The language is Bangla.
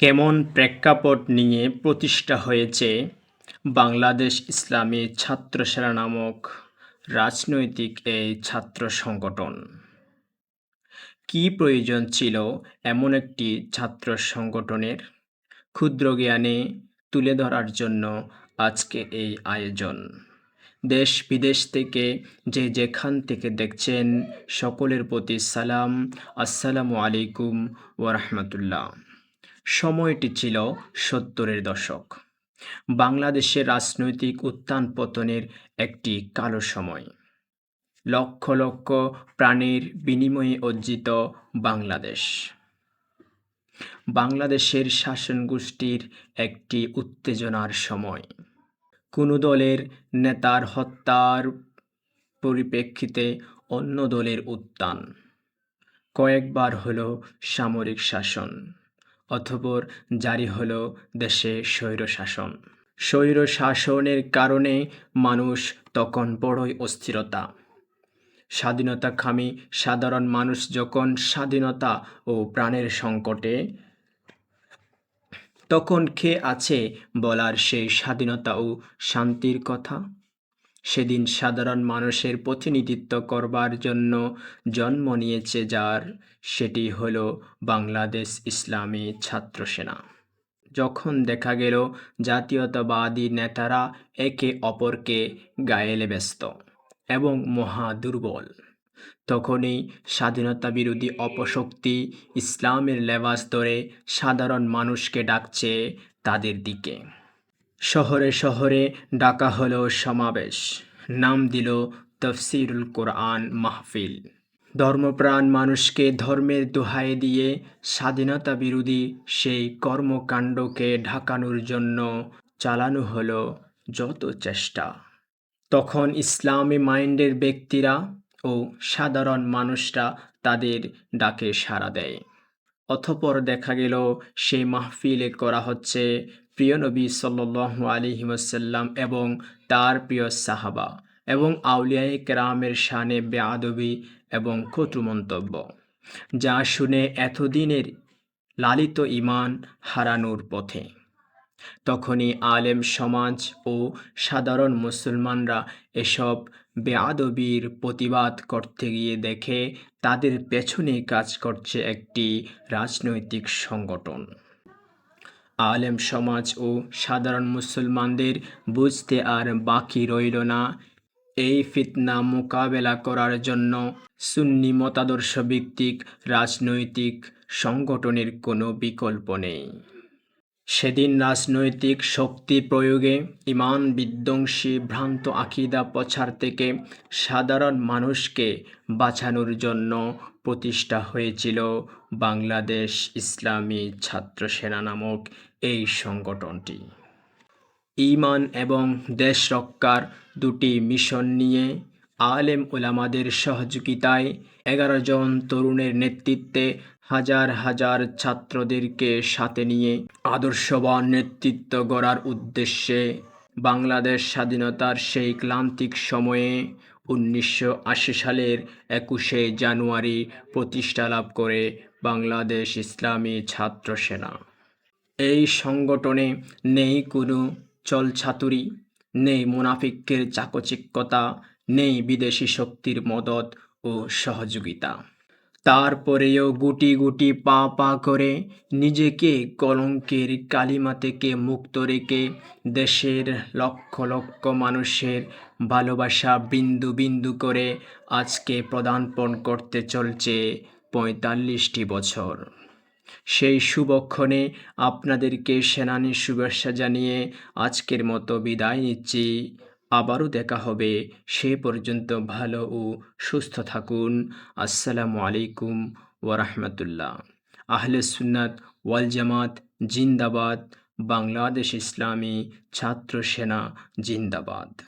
কেমন প্রেক্ষাপট নিয়ে প্রতিষ্ঠা হয়েছে বাংলাদেশ ইসলামী ছাত্র সেনা নামক রাজনৈতিক এই ছাত্র সংগঠন? কি প্রয়োজন ছিল এমন একটি ছাত্র সংগঠনের? ক্ষুদ্র জ্ঞানে তুলে ধরার জন্য আজকে এই আয়োজন। দেশ বিদেশ থেকে যে যেখান থেকে দেখছেন সকলের প্রতি সালাম। আসসালামু আলাইকুম ওরহমতুল্লাহ সময়টি ছিল সত্তরের দশক। বাংলাদেশের রাজনৈতিক উত্থান পতনের একটি কালো সময়। লক্ষ লক্ষ প্রাণীর বিনিময়ে অর্জিত বাংলাদেশ। বাংলাদেশের শাসন গোষ্ঠীর একটি উত্তেজনার সময়। কোনো দলের নেতার হত্যার পরিপ্রেক্ষিতে অন্য দলের উত্থান। কয়েকবার হলো সামরিক শাসন। অথপর জারি হলো দেশে স্বৈরশাসন। স্বৈর শাসনের কারণে মানুষ তখন বড়ই অস্থিরতা। স্বাধীনতা খামি সাধারণ মানুষ যখন স্বাধীনতা ও প্রাণের সংকটে, তখন কে আছে বলার সেই স্বাধীনতা ও শান্তির কথা? সেদিন সাধারণ মানুষের প্রতিনিধিত্ব করবার জন্য জন্ম নিয়েছে যার, সেটি হল বাংলাদেশ ইসলামী ছাত্র সেনা যখন দেখা গেল জাতীয়তাবাদী নেতারা একে অপরকে গায়েলে ব্যস্ত এবং মহা দুর্বল, তখনই স্বাধীনতা বিরোধী অপশক্তি ইসলামের লেবাস ধরে সাধারণ মানুষকে ডাকছে তাদের দিকে। শহরে শহরে ডাকা হলো সমাবেশ। নাম দিল তফসিরুল কোরআন মাহফিল। ধর্মপ্রাণ মানুষকে ধর্মের দোহাই দিয়ে স্বাধীনতা বিরোধী সেই কর্মকাণ্ডকে ঢাকানোর জন্য চালানো হলো যত চেষ্টা। তখন ইসলামী মাইন্ডের ব্যক্তিরা ও সাধারণ মানুষরা তাদের ডাকে সাড়া দেয়। অথপর দেখা গেল, সেই মাহফিলে করা হচ্ছে প্রিয় নবী সাল্লু আলিহিমসাল্লাম এবং তার প্রিয় সাহাবা এবং আউলিয়ায় কেরামের শানে বেআবি এবং কটু মন্তব্য। যা শুনে এতদিনের লালিত ইমান হারানোর পথে। তখনই আলেম সমাজ ও সাধারণ মুসলমানরা এসব বেআদবির প্রতিবাদ করতে গিয়ে দেখে তাদের পেছনে কাজ করছে একটি রাজনৈতিক সংগঠন। আলেম সমাজ ও সাধারণ মুসলমানদের বুঝতে আর বাকি রইল না। এই ফিতনা মোকাবেলা করার জন্য সুন্নি মতাদর্শ ভিত্তিক রাজনৈতিক সংগঠনের কোনো বিকল্প নেই। সেদিন রাজনৈতিক শক্তি প্রয়োগে ইমান বিধ্বংসী ভ্রান্ত আকিদা পছার থেকে সাধারণ মানুষকে বাঁচানোর জন্য প্রতিষ্ঠা হয়েছিল বাংলাদেশ ইসলামী ছাত্র সেনা নামক এই সংগঠনটি। ইমান এবং দেশ রক্ষার দুটি মিশন নিয়ে আলেম ওলামাদের সহযোগিতায় এগারো জন তরুণের নেতৃত্বে হাজার হাজার ছাত্রদেরকে সাথে নিয়ে আদর্শবান নেতৃত্ব গড়ার উদ্দেশ্যে বাংলাদেশ স্বাধীনতার সেই ক্লান্তিক সময়ে উনিশশো আশি সালের একুশে জানুয়ারি প্রতিষ্ঠা লাভ করে বাংলাদেশ ইসলামী ছাত্র সেনা। এই সংগঠনে নেই কোনো চলছাতুরি, নেই মুনাফিকের চাকচিক্যতা, নেই বিদেশি শক্তির মদত ও সহযোগিতা। তারপরেও গুটি গুটি পা পা করে নিজেকে কলঙ্কের কালিমা থেকে মুক্ত রেখে দেশের লক্ষ লক্ষ মানুষের ভালোবাসা বিন্দু বিন্দু করে আজকে প্রদানপণ করতে চলছে পঁয়তাল্লিশটি বছর। সেই শুভক্ষণে আপনাদেরকে সেনানির শুভেচ্ছা জানিয়ে আজকের মতো বিদায় নিচ্ছি। আবারও দেখা হবে। সে পর্যন্ত ভালো ও সুস্থ থাকুন। আসসালামু আলাইকুম ওরহমতুল্লাহ আহলে সুন্নাত ওয়াল জামাত জিন্দাবাদ। বাংলাদেশ ইসলামী ছাত্র সেনা জিন্দাবাদ।